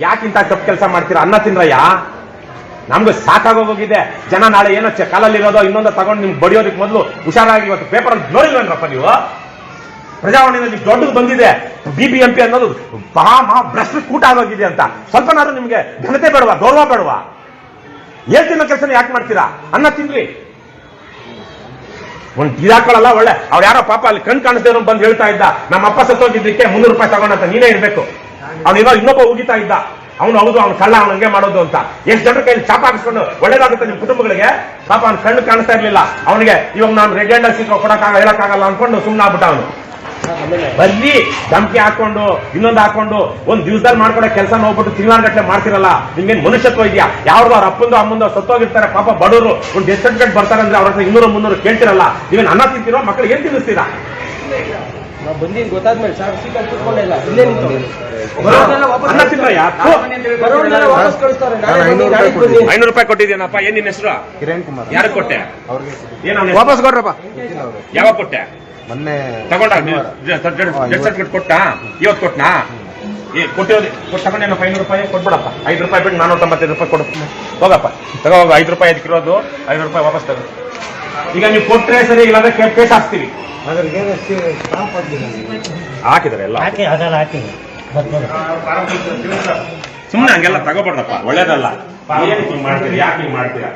ಯಾಕಿಂತ ತಪ್ಪು ಕೆಲಸ ಮಾಡ್ತೀರಾ ಅನ್ನ ತಿನ್ರಯ್ಯ ನಮ್ಗೆ ಸಾಕಾಗೋಗಿದೆ ಜನ ನಾಳೆ ಏನೋ ಚೆ- ಕಾಲಲ್ಲಿ ಇರೋದೋ ಇನ್ನೊಂದು ತಗೊಂಡು ನಿಮ್ಗೆ ಬಡಿಯೋದಕ್ಕೆ ಮೊದಲು ಹುಷಾರಾಗಿ ಇವತ್ತು ಪೇಪರ್ ಅಲ್ಲಿ ನೋಡಿಲ್ವೇನ್ರಪ್ಪ ನೀವು? ಪ್ರಜಾವಾಣಿಯಲ್ಲಿ ದೊಡ್ಡದು ಬಂದಿದೆ. ಬಿಬಿಎಂಪಿ ಅನ್ನೋದು ಮಹಾ ಮಹಾ ಭ್ರಷ್ಟ ಕೂಟ ಆಗೋಗಿದೆ ಅಂತ. ಸ್ವಲ್ಪನಾದ್ರೂ ನಿಮಗೆ ಘನತೆ ಬೇಡವಾ, ಗೌರವ ಬೇಡವಾ? ಹೇಳ್ತಿನ ಕೆಲಸ ಯಾಕೆ ಮಾಡ್ತೀರಾ? ಅನ್ನ ತಿನ್ರಿ. ಒಂದು ಇದಾಕೊಳ್ಳಲ್ಲ ಒಳ್ಳೆ. ಅವ್ರು ಯಾರೋ ಪಾಪ ಅಲ್ಲಿ ಕಣ್ ಕಾಣಿಸ್ದೇವ್ರು ಬಂದು ಹೇಳ್ತಾ ಇದ್ದ. ನಮ್ಮ ಅಪ್ಪ ಸತ್ತೋಗಿದ್ದಕ್ಕೆ ಮುನ್ನೂರು ರೂಪಾಯಿ ತಗೊಂಡಂತ ನೀನೇ ಇರ್ಬೇಕು ಅವನಿರೋ ಇನ್ನೊಬ್ಬ ಉಗಿತಾ ಇದ್ದ. ಅವನು ಹೌದು, ಅವ್ನು ಕಳ್ಳ, ಅವ್ನು ಹಂಗೆ ಮಾಡೋದು ಅಂತ. ಎಷ್ಟು ಜನರ ಕೈಲಿ ಚಾಪ ಹಾಕಿಸ್ಕೊಂಡು ಒಳ್ಳೇದಾಗುತ್ತೆ ನಿಮ್ಮ ಕುಟುಂಬಗಳಿಗೆ? ಪಾಪ ಅವ್ನ ಕಣ್ಣು ಕಾಣಿಸ್ತಾ ಇರಲಿಲ್ಲ. ಅವನಿಗೆ ಇವಾಗ ನಾನು ರೆಗ್ಯಾಂಡ ಸಿಕ್ಕ ಕೊಡಕ್ಕಾಗ ಹೇಳಕ್ಕಾಗಲ್ಲ ಅನ್ಕೊಂಡು ಸುಮ್ಮನೆ ಆಗ್ಬಿಟ್ಟ ಅವನು. ಬಲ್ಲಿ ಧಮಕಿ ಹಾಕೊಂಡು, ಇನ್ನೊಂದು ಹಾಕೊಂಡು, ಒಂದ್ ದಿವಸದಲ್ಲಿ ಮಾಡ್ಕೊಡೋ ಕೆಲಸ ನೋಡ್ಬಿಟ್ಟು ಗಟ್ಟಲೆ ಮಾಡ್ತಿರಲ್ಲ. ನಿಮ್ಗೇನ್ ಮನುಷ್ಯತ್ವ ಇದೆಯಾ? ಯಾವ್ದೋ ಅವ್ರ ಅಪ್ಪಂದು ಅಮ್ಮಂದು ಸತ್ತೋಗಿರ್ತಾರೆ, ಪಾಪ ಬಡವರು. ಒಂದು ಡೆತ್ ಗಂಟೆ ಬರ್ತಾರೆ ಅಂದ್ರೆ ಅವ್ರ ಹತ್ರ ಇನ್ನೂರು, ಮುನ್ನೂರು ಕೇಳ್ತಿರಲ್ಲ. ನೀವೇನು ಅನ್ನ ತಿಂತಿರೋ ಮಕ್ಕಳು ಏನ್ ತಿನ್ನಿಸ್ತೀರಾ? ನಾವು ಬಂದಿದ್ದು ಗೊತ್ತಾದ್ಮೇಲೆ ಸರ್ ಸೀಟಲ್ಲಿ ಕೂತ್ಕೊಂಡೇ ಇಲ್ಲ. ಇಲ್ಲೇ ನಿಂತು. ವಾಪಸ್ ಕಳಿಸ್ತಾರೆ. ಐನೂರು ರೂಪಾಯಿ ಕೊಟ್ಟಿದ್ದೀನಪ್ಪ ಏನ್ ನಿನ್ನ ಹೆಸರು? ಕಿರಣ್ ಕುಮಾರ್. ಯಾರು ಕೊಟ್ಟೆ? ಅವ್ರಿಗೆ? ವಾಪಸ್ ಕೊಡ್ರಪ್ಪ. ಯಾವಾಗ ಕೊಟ್ಟೆ? ಮೊನ್ನೆ ತಗೊಂಡ. ಡೆತ್ ಸರ್ಟಿಫಿಕೇಟ್ ಕೊಟ್ಟ? ಇವತ್ತು ಕೊಟ್ನಾ? ಏ ಕೊಟ್ಟಿರೋದು ಕೊಟ್ಟು ತಗೊಂಡೇನಪ್ಪ ಐನೂರು ರೂಪಾಯಿ ಕೊಟ್ಬಿಡಪ್ಪ. ಐದು ರೂಪಾಯಿ ಬಿಟ್ಟು ನಾನೂರ ತೊಂಬತ್ತೈದು ರೂಪಾಯಿ ಕೊಡು. ಹೋಗಪ್ಪ. ತಗೋ ಹೋಗು. ಐದು ರೂಪಾಯಿ ಅದಕ್ಕಿರೋದು ಐನೂರು ರೂಪಾಯಿ ವಾಪಸ್ ತಗೋ. ಈಗ ನೀವು ಕೊಟ್ಟರೆ ಸರಿ ಇಲ್ಲಾಂದ್ರೆ ಕೇಸ್ ಹಾಕ್ತೀವಿ ಹಾಕಿದಾರೆ ಎಲ್ಲ? ಹಾಕಿ ಅದೆಲ್ಲ ಹಾಕಿ. ಬರ್ತದೆ ಸುಮ್ಮನೆ ಹಂಗೆಲ್ಲ ತಗೋಬಾರ್ದಪ್ಪ ಒಳ್ಳೇದಲ್ಲ. ಏನಕ್ಕೆ ಹಿಂಗೆ ಮಾಡ್ತೀರಿ ಯಾಕೆ ಹಿಂಗೆ ಮಾಡ್ತೀರಾ?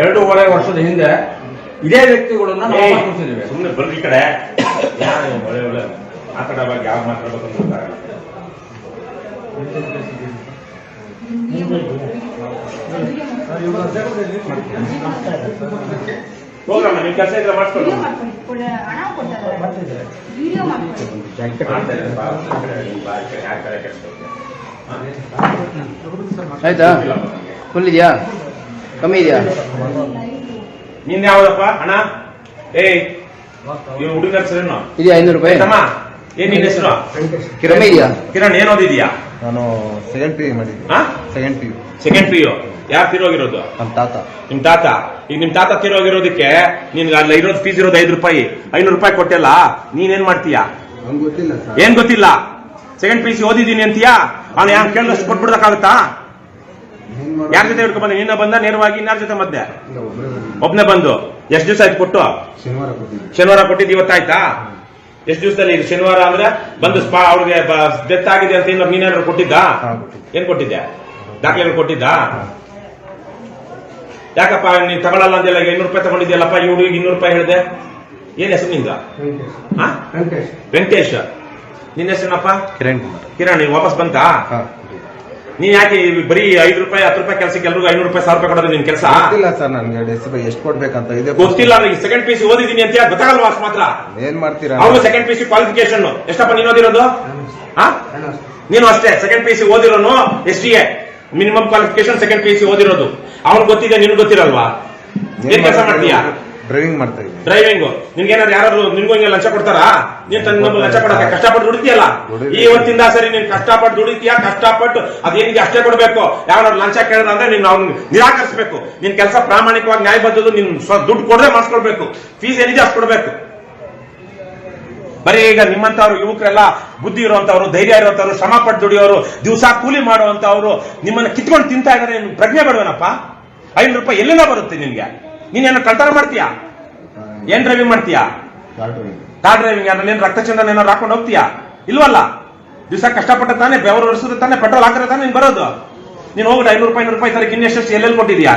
ಎರಡೂವರೆ ವರ್ಷದ ಹಿಂದೆ ಇದೇ ವ್ಯಕ್ತಿಗಳನ್ನ ನಾವು ವಾಪಸ್ ಸುಮ್ಮನೆ ಬರ್ರಿ ಈ ಕಡೆ. ಯಾರು ಒಳ್ಳೆ ಒಳ್ಳೆ ಬಗ್ಗೆ ಯಾವ ಮಾತಾಡ್ಬೇಕು ಅಂತ ಗೊತ್ತಾಗಲ್ಲ. ಹೋಗಮ್ಮ ಕೆಲಸ ಇದ್ರೆ ಹಣ ಕೊಡ್ತಾರೆ. ವಿಡಿಯೋ. ಆಯ್ತಾ? ಫುಲ್ ಇದೆಯಾ? ಕಮ್ಮಿ ಇದೆಯಾ? ನಿಂದ ಯಾವ್ದಪ್ಪ? ಹಣ ಏ ಹುಡುಗ ಹೆಸರೇನು ಇದೆಯಾ ಐನೂರು ರೂಪಾಯಿ? ತಮ್ಮ ಏನ್ ನಿನ್ನ ಹೆಸರು? ಕಿರಣ್ ಇದೆಯಾ? ಕಿರಣ್ ಏನ್ ಓದಿದ್ಯಾ? ನಾನು ಸೆಕೆಂಡ್ ಪಿ ಯು ಮಾಡಿದ್ದೆ. ಹಾ? Second P U second P U ಯಾರು ತಿರೋಗಿರೋದು? ನಮ್ಮ ತಾತ. ನಿಮ್ ತಾತ? ಈಗ ನಿಮ್ ತಾತ ತಿರೋಗಿರೋದಕ್ಕೆ ನಿನ್ಗೆ ಅಲ್ಲಿ ಇರೋದು ಫೀಸ್ ಇರೋದು ಐದು ರೂಪಾಯಿ. ಐನೂರು ರೂಪಾಯಿ ಕೊಟ್ಟೆಲ್ಲ ನೀನೇನ್ ಮಾಡ್ತೀಯಾ? ನಂಗೆ ಗೊತ್ತಿಲ್ಲ ಸರ್. ಏನ್ ಗೊತ್ತಿಲ್ಲ? ಸೆಕೆಂಡ್ ಪಿ ಸಿ ಓದಿದ್ದೀನಿ ಅಂತೀಯಾ? ಅವ್ನು ಯಾರು ಕೇಳಿದಷ್ಟು ಕೊಟ್ಬಿಡಕ್ಕಾಗತ್ತಾ ಏನ್? ಯಾರ ಜೊತೆ ಹಿಡ್ಕೊಂಡ್ ಬಂದೆ? ನಿನ್ನ ಬಂದ ನೇರವಾಗಿ ಇನ್ಯಾರ ಜೊತೆ ಮಧ್ಯೆ ಬಂದಿದ್ದು. ಒಬ್ನೇ ಬಂದು. ಎಷ್ಟು ದಿವಸ ಆಯ್ತು ಕೊಟ್ಟು? ಶನಿವಾರ ಕೊಟ್ಟಿದ್ದೆ. ಶನಿವಾರ ಕೊಟ್ಟಿದ್ದು ಇವತ್ತಾಯ್ತಾ? ಎಷ್ಟು ದಿವಸದಲ್ಲಿ ಈಗ ಶನಿವಾರ ಅಂದ್ರೆ ಬಂದು ಸ್ಪಾ ಅವ್ರಿಗೆ ಡೆತ್ ಆಗಿದೆ ಅಂತ ಏನಾದ್ರು ನೀನೇನಾದ್ರು ಕೊಟ್ಟಿದ್ದ. ಏನ್ ಕೊಟ್ಟಿದ್ದೆ ದಾಖಲೆಗಳು ಕೊಟ್ಟಿದ್ದ? ಯಾಕಪ್ಪ ನೀನ್ ತಗೊಳಲ್ಲ ಹೇಳಿ ಇನ್ನೂರು ರೂಪಾಯಿ ತಗೊಂಡಿದ್ಯಲ್ಲಪ್ಪ ಈ ಹುಡುಗಿಗೆ ಇನ್ನೂರು ರೂಪಾಯಿ ಹೇಳಿದೆ. ಏನ್ ಹೆಸರು ನಿಂದ? ವೆಂಕಟೇಶ್. ನಿನ್ನ ಹೆಸರಿನಪ್ಪ? ಕಿರಣ್ ಕುಮಾರ್. ಕಿರಣ್ ನೀವು ವಾಪಸ್ ಬಂತಾ? ಹಾ. ನೀನ್ ಯಾಕೆ ಈ ಬರೀ ಐದು ರೂಪಾಯಿ ಹತ್ತು ರೂಪಾಯಿ ಕೆಲಸಕ್ಕೆ ಎಲ್ರಿಗೂ ಐನೂರು ರೂಪಾಯಿ ಸಾವಿರ ರೂಪಾಯಿ ಕೊಡೋದು ನಿನ್ ಕೆಲಸ? ಗೊತ್ತಿಲ್ಲ ಸರ್ ನನ್ಗೆ ಎಷ್ಟು ಎಷ್ಟು ಕೊಡ್ಬೇಕಂತ ಇದೆ ಗೊತ್ತಿಲ್ಲ ಸೆಕೆಂಡ್ ಪಿ ಸಿ ಓದಿದೀನಿ ಅಂತ ಗೊತ್ತಾಗಲ್ವಾ ಅಷ್ಟು ಮಾತ್ರ? ಏನ್ ಮಾಡ್ತೀರಾ? ಅವ್ರು ಸೆಕೆಂಡ್ ಪಿ ಸಿ ಕ್ವಾಲಿಫಿಕೇಶನ್ ಎಷ್ಟಪ್ಪ ನೀನು ಓದಿರೋದು? ಹಾ? ನೀನು ಅಷ್ಟೇ second P C ಓದಿರೋನು S T A. Minimum qualification second P C ಓದಿರೋದು. ಅವ್ನು ಗೊತ್ತಿದೆ ನಿನ್ ಗೊತ್ತಿರಲ್ವಾ? ಏನ್ ಕೆಲಸ ಮಾಡ್ತೀಯಾ? ಡ್ರೈವಿಂಗ್ ಮಾಡ್ತಾ ಇದ್ದೀನಿ. ಡ್ರೈವಿಂಗ್ ನಿನ್ಗೆ ಏನಾದ್ರು ಯಾರಾದ್ರು ನಿನ್ಗೂ ಹಿಂಗೆ ಲಂಚ ಕೊಡ್ತಾರಾ? ನೀನ್ ತನ್ನ ಲಂಚ ಕೊಡಕ್ಕೆ ಕಷ್ಟಪಟ್ಟು ದುಡಿತೀಯಲ್ಲ? ಈ ಹೊತ್ತಿಂದ ಸರಿ ನೀನ್ ಕಷ್ಟಪಟ್ಟು ದುಡಿತೀಯ? ಕಷ್ಟಪಟ್ಟು ಅದೇನಿಗೆ ಅಷ್ಟೇ ಕೊಡ್ಬೇಕು. ಯಾವ್ದಾದ್ರು ಲಂಚ ಕೇಳಿದ್ರೆ ಅಂದ್ರೆ ನೀನ್ ಅವ್ನು ನಿರಾಕರಿಸಬೇಕು. ನಿನ್ ಕೆಲಸ ಪ್ರಾಮಾಣಿಕವಾಗಿ ನ್ಯಾಯಬದ್ಧದ್ದು ನಿನ್ ದುಡ್ಡು ಕೊಡದೆ ಮಾಡ್ಸ್ಕೊಳ್ಬೇಕು. ಫೀಸ್ ಏನಿದೆ ಅಷ್ಟು ಕೊಡ್ಬೇಕು. ಬರೀ ಈಗ ನಿಮ್ಮಂತವ್ರು ಯುವಕರೆಲ್ಲ ಬುದ್ಧಿ ಇರುವಂತವ್ರು ಧೈರ್ಯ ಇರುವಂತವ್ರು ಶ್ರಮ ಪಟ್ಟು ದುಡಿಯೋರು ದಿವಸ ಕೂಲಿ ಮಾಡುವಂತವ್ರು ನಿಮ್ಮನ್ನ ಕಿತ್ಕೊಂಡು ತಿಂತಾ ಇದ್ರೆ ನಿನ್ ಪ್ರಜ್ಞೆ ಬೇಡವೇನಪ್ಪ? ಐನೂರು ರೂಪಾಯಿ ಎಲ್ಲಿಂದ ಬರುತ್ತೆ ನಿನ್ಗೆ? ನೀನೇನೋ ಕಳ್ತನ ಮಾಡ್ತೀಯಾ? ಏನ್ ಡ್ರೈವಿಂಗ್ ಮಾಡ್ತೀಯಾ? ಕಾರ್ ಡ್ರೈವಿಂಗ್ ಅದ್ರಲ್ಲಿ ರಕ್ತ ಚಂದ್ರ ಏನಾದ್ರು ಏನಾರು ಹಾಕೊಂಡು ಹೋಗ್ತೀಯಾ? ಇಲ್ವಲ್ಲ? ದಿವಸ ಕಷ್ಟಪಟ್ಟ ತಾನೆ ಬೆವರು ಒರೆಸಿದ್ರೆ ತಾನೆ ಪೆಟ್ರೋಲ್ ಹಾಕಿದ್ರೆ ತಾನೆ ನೀನ್ ಬರೋದು. ನೀನು ಹೋಗ್ಬಿಟ್ಟು ಐನೂರು ರೂಪಾಯಿ ರೂಪಾಯಿ ತರ ಇನ್ನೆಷ್ಟು ಎಲ್ಲೆಲ್ಲಿ ಕೊಟ್ಟಿದ್ಯಾ.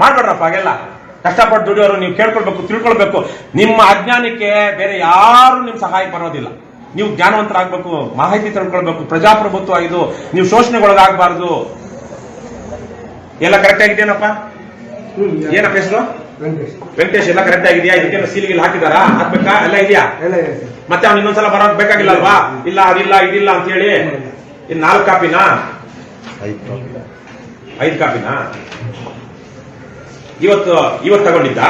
ಮಾಡ್ಬೇಡ್ರಪ್ಪ ಹಾಗೆಲ್ಲ. ಕಷ್ಟಪಟ್ಟು ದುಡಿಯೋರು ನೀವು ಕೇಳ್ಕೊಳ್ಬೇಕು ತಿಳ್ಕೊಳ್ಬೇಕು. ನಿಮ್ಮ ಅಜ್ಞಾನಕ್ಕೆ ಬೇರೆ ಯಾರು ನಿಮ್ ಸಹಾಯ ಬರೋದಿಲ್ಲ. ನೀವು ಜ್ಞಾನವಂತರಾಗಬೇಕು ಮಾಹಿತಿ ತಿಳ್ಕೊಳ್ಬೇಕು ಪ್ರಜಾಪ್ರಭುತ್ವ ಇದು. ನೀವು ಶೋಷಣೆಗೊಳಗಾಗಬಾರ್ದು. ಎಲ್ಲ ಕರೆಕ್ಟ್ ಆಗಿದೆಯೇನಪ್ಪ? ಏನಪ್ಪ ಹೆಸರು? ವೆಂಕಟೇಶ್. ಎಲ್ಲ ಕರೆಕ್ಟ್ ಆಗಿದೆಯಾ? ಇದಕ್ಕೆ ಸೀಲಿಗೆ ಹಾಕಿದಾರಾ? ಹಾಕ್ಬೇಕಾ? ಎಲ್ಲ ಇದೆಯಾ? ಮತ್ತೆ ಅವ್ನು ಇನ್ನೊಂದ್ಸಲ ಬರೋಕ್ ಬೇಕಾಗಿಲ್ಲ ಅಲ್ವಾ ಇಲ್ಲ ಅದಿಲ್ಲ ಇದಿಲ್ಲ ಅಂತ ಹೇಳಿ ಇನ್ ನಾಲ್ಕು ಕಾಪಿನಾ? ಐದು ಕಾಪಿನಾ? ಇವತ್ತು ಇವತ್ತು ತಗೊಂಡಿದ್ದ.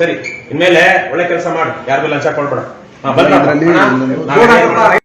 ಸರಿ. ಇನ್ಮೇಲೆ ಒಳ್ಳೆ ಕೆಲಸ ಮಾಡಿ. ಯಾರಿಗೂ ಲಂಚ ಕೊಡ್ಬೇಡ